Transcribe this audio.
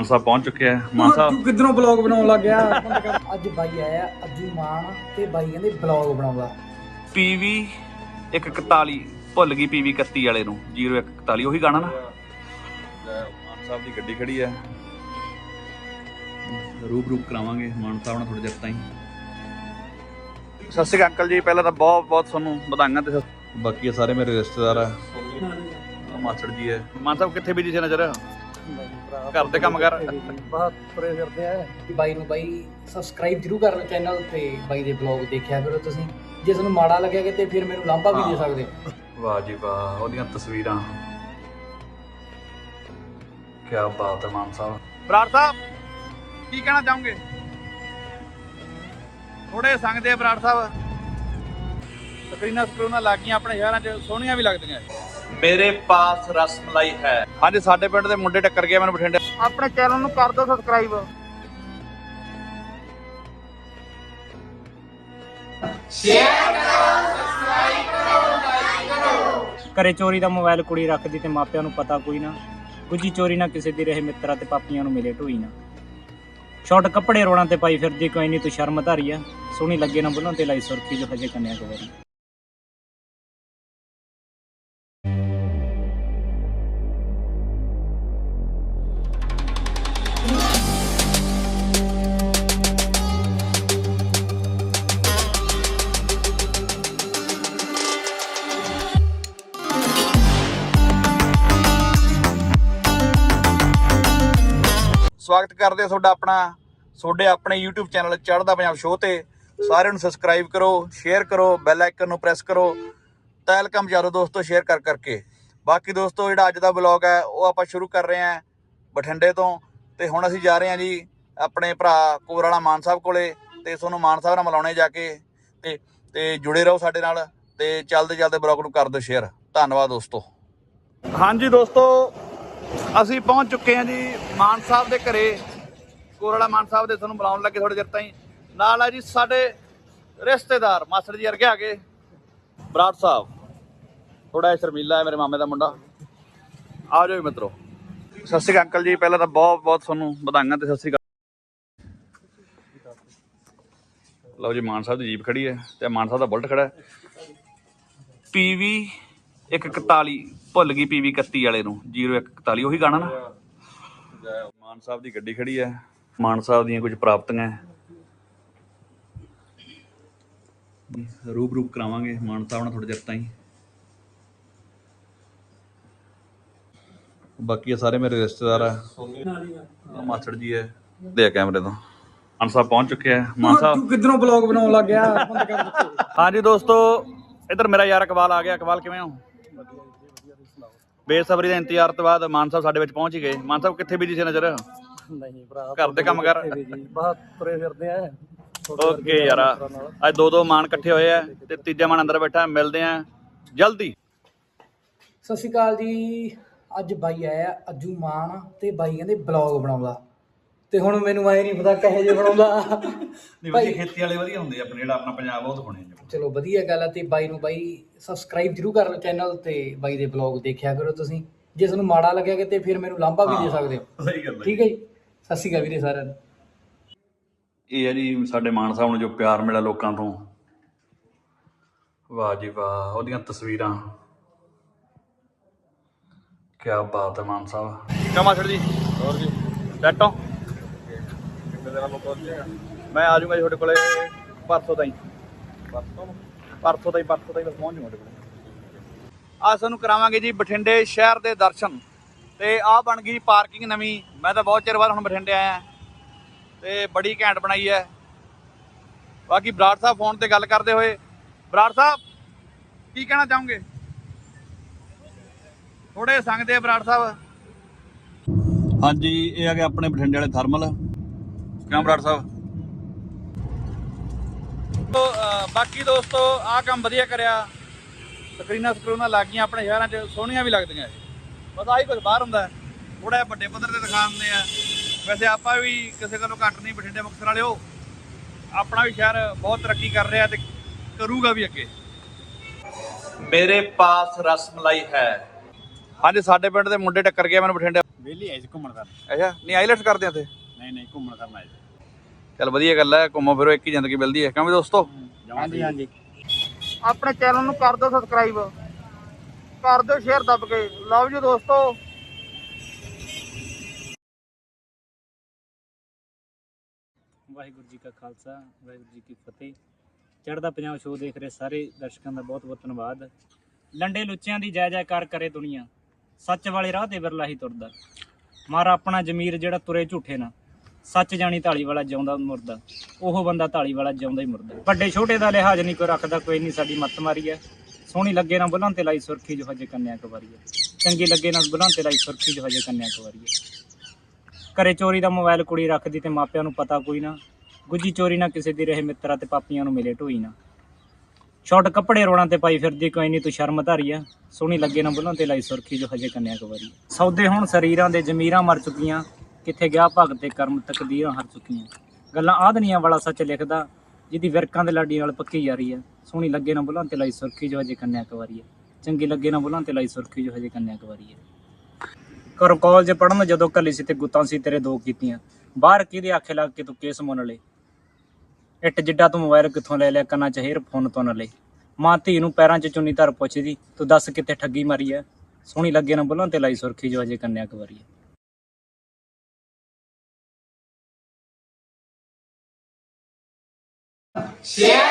ਮਾਨ ਸਾਹਿਬ ਪਹੁੰਚ ਚੁੱਕੇ ਆ। ਮਾਨ ਸਾਹਿਬ। ਤੂੰ ਕਿੱਧਰੋਂ ਬਲੌਗ ਬਣਾਉਣ ਲੱਗ ਗਿਆ? ਅੱਜ ਬਾਈ ਆਇਆ ਅੱਜੂ ਮਾਨ ਤੇ ਬਾਈ ਕਹਿੰਦੇ ਬਲੌਗ ਬਣਾਉਂਦਾ ਪੀਵੀ 141 ਭੁੱਲ ਗਈ ਪੀਵੀ 31 ਵਾਲੇ ਨੂੰ 0141 ਉਹੀ ਗਾਣਾ ਨਾ? ਮਾਨ ਸਾਹਿਬ ਦੀ ਗੱਡੀ ਖੜੀ ਹੈ ਰੂਪ ਰੂਪ ਕਰਾਵਾਂਗੇ ਮਾਨ ਸਾਹਿਬ ਨਾਲ ਥੋੜੇ ਜਿਹਾ ਤਾਈਂ। ਸਤਿ ਸ਼੍ਰੀ ਅਕਾਲ ਅੰਕਲ ਜੀ ਪਹਿਲਾਂ ਤਾਂ ਬਹੁਤ ਬਹੁਤ ਤੁਹਾਨੂੰ ਵਧਾਈਆਂ ਤੇ ਬਾਕੀ ਸਾਰੇ ਮੇਰੇ ਰਿਸ਼ਤੇਦਾਰ ਆ। ਮਾਸੜ ਜੀ ਹੈ ਮਾਨ ਸਾਹਿਬ ਕਿੱਥੇ ਬਿਜ਼ੀ ਸੀ ਨਜ਼ਰ ਘਰ ਦੇ ਕੰਮ ਕਰ। ਬਹੁਤ ਤੁਰੇ ਫਿਰਦੇ ਆ। ਕਿ ਬਾਈ ਨੂੰ ਬਾਈ ਸਬਸਕ੍ਰਾਈਬ ਜਰੂਰ ਕਰ ਲਓ ਚੈਨਲ ਤੇ ਬਾਈ ਦੇ ਬਲੌਗ ਦੇਖਿਆ ਕਰੋ ਤੁਸੀਂ। ਜੇ ਤੁਹਾਨੂੰ ਮਾੜਾ ਲੱਗਿਆ ਕਿਤੇ ਫਿਰ ਮੈਨੂੰ ਲਾਂਭਾ ਵੀ ਦੇ ਸਕਦੇ। ਵਾਹ ਜੀ ਵਾਹ ਉਹਦੀਆਂ ਤਸਵੀਰਾਂ। ਕੀ ਬਾਤ ਹੈ ਮਾਨ ਸਾਹਿਬ। ਬਰਾੜ ਸਾਹਿਬ ਕੀ ਕਹਿਣਾ ਚਾਹੋਗੇ? ਥੋੜੇ ਸੰਗਦੇ ਆ ਬਰਾੜ ਸਾਹਿਬ। ਸਕਰੀਨਾਂ ਸਕਰੀਨਾਂ ਲੱਗੀਆਂ ਆਪਣੇ ਸ਼ਹਿਰਾਂ 'ਚ ਸੋਹਣੀਆਂ ਵੀ ਲੱਗਦੀਆਂ। ਮੇਰੇ ਪਾਸ ਰਸ ਮਲਾਈ ਹੈ। ਹਾਂਜੀ ਸਾਡੇ ਪਿੰਡ ਦੇ ਮੁੰਡੇ ਟੱਕਰ ਗਿਆ ਮੈਨੂੰ ਬਠਿੰਡੇ। ਆਪਣੇ ਚੈਨਲ ਨੂੰ ਕਰ ਦਿਓ ਸਬਸਕ੍ਰਾਈਬ ਘਰੇ ਚੋਰੀ ਦਾ ਮੋਬਾਈਲ ਕੁੜੀ ਰੱਖਦੀ ਤੇ ਮਾਪਿਆਂ ਨੂੰ ਪਤਾ ਕੋਈ ਨਾ। ਗੁੱਜੀ ਚੋਰੀ ਨਾ ਕਿਸੇ ਦੀ ਰਹੇ ਮਿੱਤਰਾਂ ਤੇ ਪਾਪੀਆਂ ਨੂੰ ਮਿਲੇ ਢੋਈ ਨਾ। ਸ਼ਾਰਟ ਕੱਪੜੇ ਰੋੜਾਂ ਤੇ ਪਾਈ ਫਿਰਦੀ ਕੋਈ ਨਹੀਂ ਤੂੰ ਸ਼ਰਮ ਧਾਰੀ ਆ। ਸੋਹਣੀ ਲੱਗੇ ਨਾ ਬੁੱਲਾਂ ਤੇ ਲਾਈ ਸੁਰਖੀ ਜੋ ਹਜੇ ਕੰਨਿਆ ਕੋਵਰੀ। ਸਵਾਗਤ ਕਰਦੇ ਆ ਤੁਹਾਡਾ ਆਪਣਾ। ਤੁਹਾਡੇ ਆਪਣੇ YouTube ਚੈਨਲ ਚੜ੍ਹਦਾ ਪੰਜਾਬ ਸ਼ੋਅ ਤੇ। ਸਾਰਿਆਂ ਨੂੰ ਸਬਸਕ੍ਰਾਈਬ ਕਰੋ ਸ਼ੇਅਰ ਕਰੋ ਬੈਲ ਆਈਕਨ ਨੂੰ ਪ੍ਰੈਸ ਕਰੋ। ਵੈਲਕਮ ਜਾਰੋ ਦੋਸਤੋ ਸ਼ੇਅਰ ਕਰ ਕਰਕੇ। ਬਾਕੀ ਦੋਸਤੋ ਜਿਹੜਾ ਅੱਜ ਦਾ ਵਲੌਗ ਹੈ, ਉਹ ਆਪਾਂ ਸ਼ੁਰੂ ਕਰ ਰਹੇ ਹਾਂ ਬਠਿੰਡੇ ਤੋਂ। ਤੇ ਹੁਣ ਅਸੀਂ ਜਾ ਰਹੇ ਹਾਂ ਜੀ ਆਪਣੇ ਭਰਾ ਕੋਰਾਲਾ ਮਾਨ ਸਾਹਿਬ ਕੋਲੇ। ਤੇ ਤੁਹਾਨੂੰ ਮਾਨ ਸਾਹਿਬ ਨਾਲ ਮਿਲਾਉਣੇ ਜਾ ਕੇ। ਤੇ ਤੇ ਜੁੜੇ ਰਹੋ ਸਾਡੇ ਨਾਲ। ਤੇ ਚੱਲਦੇ ਚੱਲਦੇ ਵਲੌਗ ਨੂੰ ਕਰ ਦਿਓ ਸ਼ੇਅਰ ਧੰਨਵਾਦ ਦੋਸਤੋ। ਹਾਂਜੀ ਦੋਸਤੋ ਅਸੀਂ ਪਹੁੰਚ ਚੁੱਕੇ ਹਾਂ ਜੀ ਮਾਨ ਸਾਹਿਬ ਦੇ ਘਰੇ। ਕੋਰੜਾ ਮਾਨ ਸਾਹਿਬ ਦੇ ਤੁਹਾਨੂੰ ਬੁਲਾਉਣ ਲੱਗੇ ਥੋੜੇ ਚਿਰ ਤਾਈਂ। ਨਾਲ ਆ ਜੀ ਸਾਡੇ ਰਿਸ਼ਤੇਦਾਰ, ਮਾਸਟਰ ਜੀ ਅਰਗੇ ਆ ਗਏ। ਬਰਾੜ ਸਾਹਿਬ ਥੋੜਾ ਸ਼ਰਮੀਲਾ ਹੈ ਮੇਰੇ ਮਾਮੇ ਦਾ ਮੁੰਡਾ। ਆ ਜਾਓ ਜੀ ਮਿੱਤਰੋ। ਸਤਿ ਸ਼੍ਰੀ ਅਕਾਲ ਅੰਕਲ ਜੀ, ਪਹਿਲਾਂ ਤਾਂ ਬਹੁਤ ਬਹੁਤ ਤੁਹਾਨੂੰ ਵਧਾਈਆਂ ਤੇ ਸਤਿ ਸ਼੍ਰੀ ਅਕਾਲ। ਲਓ ਜੀ, ਮਾਨ ਸਾਹਿਬ ਦੀ ਜੀਪ ਖੜੀ ਹੈ ਤੇ ਮਾਨ ਸਾਹਿਬ ਦਾ ਬੁਲਟ ਖੜਾ ਹੈ। ਪੀਵੀ 141 ਭੁੱਲ ਗਈ ਪੀਵੀ 31 ਵਾਲੇ ਨੂੰ 0141 ਉਹੀ ਗਾਣਾ ਨਾ? ਮਾਨ ਸਾਹਿਬ ਦੀ ਗੱਡੀ ਖੜੀ ਹੈ। ਮਾਨ ਸਾਹਿਬ ਦੀਆਂ ਕੁਝ ਪ੍ਰਾਪਤੀਆਂ ਰੂਪ ਕਰਾਵਾਂਗੇ ਮਾਨ ਸਾਹਿਬ ਨਾਲ ਥੋੜੇ ਚਿਰ ਤਾਈਂ। ਬਾਕੀ ਇਹ ਸਾਰੇ ਮੇਰੇ ਰਿਸ਼ਤੇਦਾਰ ਆ। ਮਾਸਟਰ ਜੀ ਹੈ ਦੇ ਕੈਮਰੇ ਤੋਂ। ਮਾਨ ਸਾਹਿਬ ਪਹੁੰਚ ਚੁੱਕੇ ਆ। ਮਾਨ ਸਾਹਿਬ ਤੂੰ ਕਿੱਧਰੋਂ ਬਲੌਗ ਬਣਾਉਣ ਲੱਗ ਗਿਆ? ਬੰਦ ਕਰ ਦਿੱਤੇ। ਹਾਂਜੀ ਦੋਸਤੋ ਇੱਧਰ ਮੇਰਾ ਯਾਰ ਇਕਬਾਲ ਆ ਗਿਆ। ਇਕਬਾਲ ਕਿਵੇਂ ਹੋ? ਬੇਸਬਰੀ ਦਾ ਇੰਤਜ਼ਾਰ ਤੋਂ ਬਾਅਦ ਮਾਨ ਸਾਹਿਬ ਸਾਡੇ ਵਿੱਚ ਪਹੁੰਚ ਹੀ ਗਏ। ਮਾਨ ਸਾਹਿਬ ਕਿੱਥੇ ਬਿਜ਼ੀ ਸੀ ਨਜ਼ਰ? ਨਹੀਂ ਭਰਾ ਘਰ ਦੇ ਕੰਮ ਕਰ ਬਹੁਤ ਤੁਰੇ ਫਿਰਦੇ ਆ। ਓਕੇ ਯਾਰ ਅੱਜ ਦੋ ਦੋ ਮਾਨ ਇਕੱਠੇ ਹੋਏ ਆ ਤੇ ਤੀਜਾ ਮਾਨ ਅੰਦਰ ਬੈਠਾ ਮਿਲਦੇ ਆ। ਜਲਦੀ। ਸਤਿ ਸ਼੍ਰੀ ਅਕਾਲ ਜੀ। ਅੱਜ ਬਾਈ ਆਇਆ ਅੱਜੂ ਮਾਨ ਤੇ ਬਾਈ ਕਹਿੰਦੇ ਬਲੌਗ ਬਣਾਉਂਦਾ। ਤੇ ਹੁਣ ਮੈਨੂੰ ਐ ਨਹੀਂ ਪਤਾ ਕਿਹੋ ਜਿਹੇ ਬਣਾਉਂਦਾ। ਨਹੀਂ ਵਧੀਆ ਖੇਤੀ ਵਾਲੇ ਵਧੀਆ ਹੁੰਦੇ ਆਪਣੇ ਜਿਹੜਾ ਆਪਣਾ ਪੰਜਾਬ ਬਹੁਤ ਹੋਣੇ ਚਲੋ ਵਧੀਆ ਗੱਲ ਹੈ ਤੇ ਬਾਈ ਨੂੰ ਬਾਈ ਸਬਸਕ੍ਰਾਈਬ ਜਰੂਰ ਕਰ ਲਓ ਚੈਨਲ ਤੇ ਬਾਈ ਦੇ ਬਲੌਗ ਦੇਖਿਆ ਕਰੋ ਤੁਸੀਂ। ਜੇ ਤੁਹਾਨੂੰ ਮਾੜਾ ਲੱਗਿਆ ਕਿਤੇ ਫਿਰ ਮੈਨੂੰ ਲਾਂਭਾ ਵੀ ਦੇ ਸਕਦੇ ਹੋ। ਸਹੀ ਗੱਲ ਠੀਕ ਹੈ ਜੀ? ਸਤਿ ਸ਼੍ਰੀ ਅਕਾਲ ਵੀਰੇ ਸਾਰਿਆਂ ਨੂੰ। ਇਹ ਹੈ ਜੀ ਸਾਡੇ ਮਾਨ ਸਾਹਿਬ ਨੂੰ ਜੋ ਪਿਆਰ ਮਿਲਿਆ ਲੋਕਾਂ ਤੋਂ। ਵਾਹ ਜੀ ਵਾਹ ਉਹਦੀਆਂ ਤਸਵੀਰਾਂ। ਕੀ ਬਾਤ ਹੈ ਮਾਨ ਸਾਹਿਬ ਕਾ ਮਾਸਟਰ ਜੀ। ਹੋਰ ਜੀ। ਡੈਟੋ ਮੈਂ ਆ ਜਾਊਂਗਾ ਜੀ ਤੁਹਾਡੇ ਕੋਲੇ ਪਰਸੋਂ ਤਾਈਂ। ਪਰਸੋਂ? ਪਰਸੋਂ ਤਾਈਂ ਪਰਸੋਂ ਤਾਈਂ ਬਸ ਪਹੁੰਚ ਜਾਊਂਗਾ ਤੁਹਾਡੇ ਕੋਲੇ। ਆ ਸਾਨੂੰ ਕਰਾਵਾਂਗੇ ਜੀ ਬਠਿੰਡੇ ਸ਼ਹਿਰ ਦੇ ਦਰਸ਼ਨ। ਤੇ ਆ ਬਣ ਗਈ ਪਾਰਕਿੰਗ ਨਵੀਂ। ਮੈਂ ਤਾਂ ਬਹੁਤ ਚਿਰ ਬਾਅਦ ਹੁਣ ਬਠਿੰਡੇ ਆਇਆ। ਤੇ ਬੜੀ ਘੈਂਟ ਬਣਾਈ ਹੈ। ਬਾਕੀ ਬਰਾੜ ਸਾਹਿਬ ਫੋਨ ਤੇ ਗੱਲ ਕਰਦੇ ਹੋਏ। ਬਰਾੜ ਸਾਹਿਬ, ਕੀ ਕਹਿਣਾ ਚਾਹੋਗੇ? ਥੋੜੇ ਸੰਗਦੇ ਆ ਬਰਾੜ ਸਾਹਿਬ। ਹਾਂਜੀ, ਇਹ ਆ ਗਏ ਆਪਣੇ ਬਠਿੰਡੇ ਵਾਲੇ ਥਰਮਲ। ਕਿਉਂ ਬਰਾੜ ਸਾਹਿਬ? ਤੋ ਬਾਕੀ ਦੋਸਤੋ ਆ ਕੰਮ ਵਧੀਆ ਕਰਿਆ। ਸਕਰੀਨਾਂ ਸਕਰੂਨਾਂ ਲੱਗੀਆਂ ਆਪਣੇ ਸ਼ਹਿਰਾਂ 'ਚ ਸੋਹਣੀਆਂ ਵੀ ਲੱਗਦੀਆਂ ਬਸ ਆਹੀ ਕੁਝ ਬਾਹਰ ਹੁੰਦਾ। ਥੋੜਾ ਜਿਹਾ ਵੱਡੇ ਪੱਧਰ ਤੇ ਦਿਖਾਉਂਦੇ ਆ। ਵੈਸੇ ਆਪਾਂ ਵੀ ਕਿਸੇ ਕੋਲੋਂ ਘੱਟ ਨਹੀਂ ਬਠਿੰਡੇ ਮੁਕਤਸਰ ਵਾਲਿਓ ਆਪਣਾ ਵੀ ਸ਼ਹਿਰ ਬਹੁਤ ਤਰੱਕੀ ਕਰ ਰਿਹਾ ਤੇ ਕਰੂਗਾ ਵੀ ਅੱਗੇ। ਮੇਰੇ ਪਾਸ ਰਸ ਮਲਾਈ ਹੈ। ਹਾਂਜੀ ਸਾਡੇ ਪਿੰਡ ਦੇ ਮੁੰਡੇ ਟੱਕਰ ਗਿਆ ਮੈਨੂੰ ਬਠਿੰਡੇ ਵਿਹਲੀ ਐ ਘੁੰਮਣ ਕਰਨ। ਅੱਛਾ ਨਹੀਂ ਆਈਲੈਟਸ ਕਰਦੇ ਆ ਇੱਥੇ ਨਹੀਂ ਨਹੀਂ ਘੁੰਮਣ ਕਰਨ ਆਏ ਚੱਲ ਵਧੀਆ ਗੱਲ ਹੈ ਘੁੰਮੋ ਫਿਰੋ ਇੱਕ ਹੀ ਜ਼ਿੰਦਗੀ ਮਿਲਦੀ ਹੈ। ਕਿਵੇਂ ਦੋਸਤੋ? ਹਾਂਜੀ ਹਾਂਜੀ। ਆਪਣੇ ਚੈਨਲ ਨੂੰ ਕਰ ਦਿਓ ਸਬਸਕ੍ਰਾਈਬ ਕਰ ਦਿਓ ਸ਼ੇਅਰ ਦੱਬ ਕੇ। ਲਵ ਯੂ ਦੋਸਤੋ। ਵਾਹਿਗੁਰੂ ਜੀ ਕਾ ਖਾਲਸਾ ਵਾਹਿਗੁਰੂ ਜੀ ਕੀ ਫਤਿਹ। ਚੜ੍ਹਦਾ ਪੰਜਾਬ ਸ਼ੋਅ ਦੇਖ ਰਹੇ ਸਾਰੇ ਦਰਸ਼ਕਾਂ ਦਾ ਬਹੁਤ ਬਹੁਤ ਧੰਨਵਾਦ। ਲੰਡੇ ਲੁੱਚਿਆਂ ਦੀ ਜੈ ਜੈਕਾਰ ਕਰੇ ਦੁਨੀਆ। ਸੱਚ ਵਾਲੇ ਰਾਹ ਤੇ ਵਿਰਲਾ ਹੀ ਤੁਰਦਾ। ਮਾਰਾ ਆਪਣਾ ਜ਼ਮੀਰ ਜਿਹੜਾ ਤੁਰੇ ਝੂਠੇ ਨਾ ਸੱਚ ਜਾਣੀ ਢਾਲੀ ਵਾਲਾ ਜਿਉਂਦਾ ਮੁਰਦਾ, ਉਹ ਬੰਦਾ ਢਾਲੀ ਵਾਲਾ ਜਿਉਂਦਾ ਹੀ ਮੁਰਦਾ। ਵੱਡੇ ਛੋਟੇ ਦਾ ਲਿਹਾਜ਼ ਨਹੀਂ ਕੋਈ ਰੱਖਦਾ, ਕੋਈ ਨਹੀਂ ਸਾਡੀ ਮੱਤ ਮਾਰੀ ਹੈ। ਸੋਹਣੀ ਲੱਗੇ ਨਾ ਬੁਲਾਂ ਤੇ ਲਾਈ ਸੁਰਖੀ ਜੋ ਹਜੇ ਕੰਨਿਆ ਕੁਵਾਰੀ ਹੈ। ਚੰਗੀ ਲੱਗੇ ਨਾ ਬੁਲਾਂ ਤੇ ਲਾਈ ਸੁਰਖੀ ਜੋ ਹਜੇ ਕੰਨਿਆ ਕੁਵਾਰੀ ਹੈ। ਘਰੇ ਚੋਰੀ ਦਾ ਮੋਬਾਈਲ ਕੁੜੀ ਰੱਖਦੀ ਤੇ ਮਾਪਿਆਂ ਨੂੰ ਪਤਾ ਕੋਈ ਨਾ। ਗੁੱਜੀ ਚੋਰੀ ਨਾ ਕਿਸੇ ਦੀ ਰਹੇ ਮਿੱਤਰਾਂ ਤੇ ਪਾਪੀਆਂ ਨੂੰ ਮਿਲੇ ਢੋਈ ਨਾ। ਸ਼ਾਰਟ ਕੱਪੜੇ ਰੋਣਾ ਤੇ ਪਾਈ ਫਿਰਦੀ, ਕੋਈ ਨਹੀਂ ਤੂੰ ਸ਼ਰਮ ਧਾਰੀ ਆ ਸੋਹਣੀ ਲੱਗੇ ਨਾ ਬੁਲਾਂ ਤੇ ਲਾਈ ਸੁਰਖੀ ਜੋ ਹਜੇ ਕੰਨਿਆ ਕੁਵਾਰੀ ਸੌਦੇ ਹੁਣ ਸਰੀਰਾਂ ਦੇ ਜ਼ਮੀਰਾਂ ਮਰ ਚੁੱਕੀਆਂ। ਕਿੱਥੇ ਗਿਆ, ਭਗਤ ਤੇ ਕਰਮ ਤਕਦੀਰਾਂ ਹਰ ਚੁੱਕੀਆਂ। ਗੱਲਾਂ ਆਦਨੀਆਂ ਵਾਲਾ ਸੱਚ ਲਿਖਦਾ, ਜਿਹਦੀ ਵਿਰਕਾਂ ਦੇ ਲਾਡੀ ਨਾਲ ਪੱਕੀ ਯਾਰੀ ਆ ਸੋਹਣੀ ਲੱਗੇ ਨਾ ਬੁਲਾਂ ਤੇ ਲਾਈ ਸੁਰਖੀ ਜੋ ਹਜੇ ਕੰਨਿਆ ਕੁਵਾਰੀ ਆ ਚੰਗੀ ਲੱਗੇ ਨਾ ਬੁਲਾਂ ਤੇ ਲਾਈ ਸੁਰਖੀ ਜੋ ਹਜੇ ਕੰਨਿਆ ਕੁਵਾਰੀ ਆ ਘਰੋਂ ਕਾਲਜ ਪੜਨ ਜਦੋਂ ਕੱਲੀ ਸੀ ਤੇ ਗੁੱਤਾਂ ਸੀ ਤੇਰੇ ਦੋ ਕੀਤੀਆਂ। ਬਾਹਰ ਕਿਹਦੇ ਆਖੇ ਲੱਗ ਕੇ ਤੂੰ ਕੇਸ ਮੁੰਨ ਲੈ ਇੱਟ ਜਿੱਡਾ ਤੂੰ ਮੋਬਾਈਲ ਕਿੱਥੋਂ ਲੈ ਲਿਆ, ਕੰਨਾਂ 'ਚ ਏਅਰਫੋਨ ਤੋਂ ਨਾ ਲੈ ਮਾਂ ਧੀ ਨੂੰ ਪੈਰਾਂ 'ਚ ਚੁੰਨੀ ਧਰ ਪੁੱਛਦੀ, ਤੂੰ ਦੱਸ ਕਿੱਥੇ ਠੱਗੀ ਮਾਰੀ ਐ ਸੋਹਣੀ ਲੱਗੇ ਨਾ ਬੁਲਾਂ ਤੇ ਲਾਈ ਸੁਰਖੀ ਜੋ ਅਜੇ ਕੰਨਿਆ ਕੁਵਾਰੀ ਐ 行。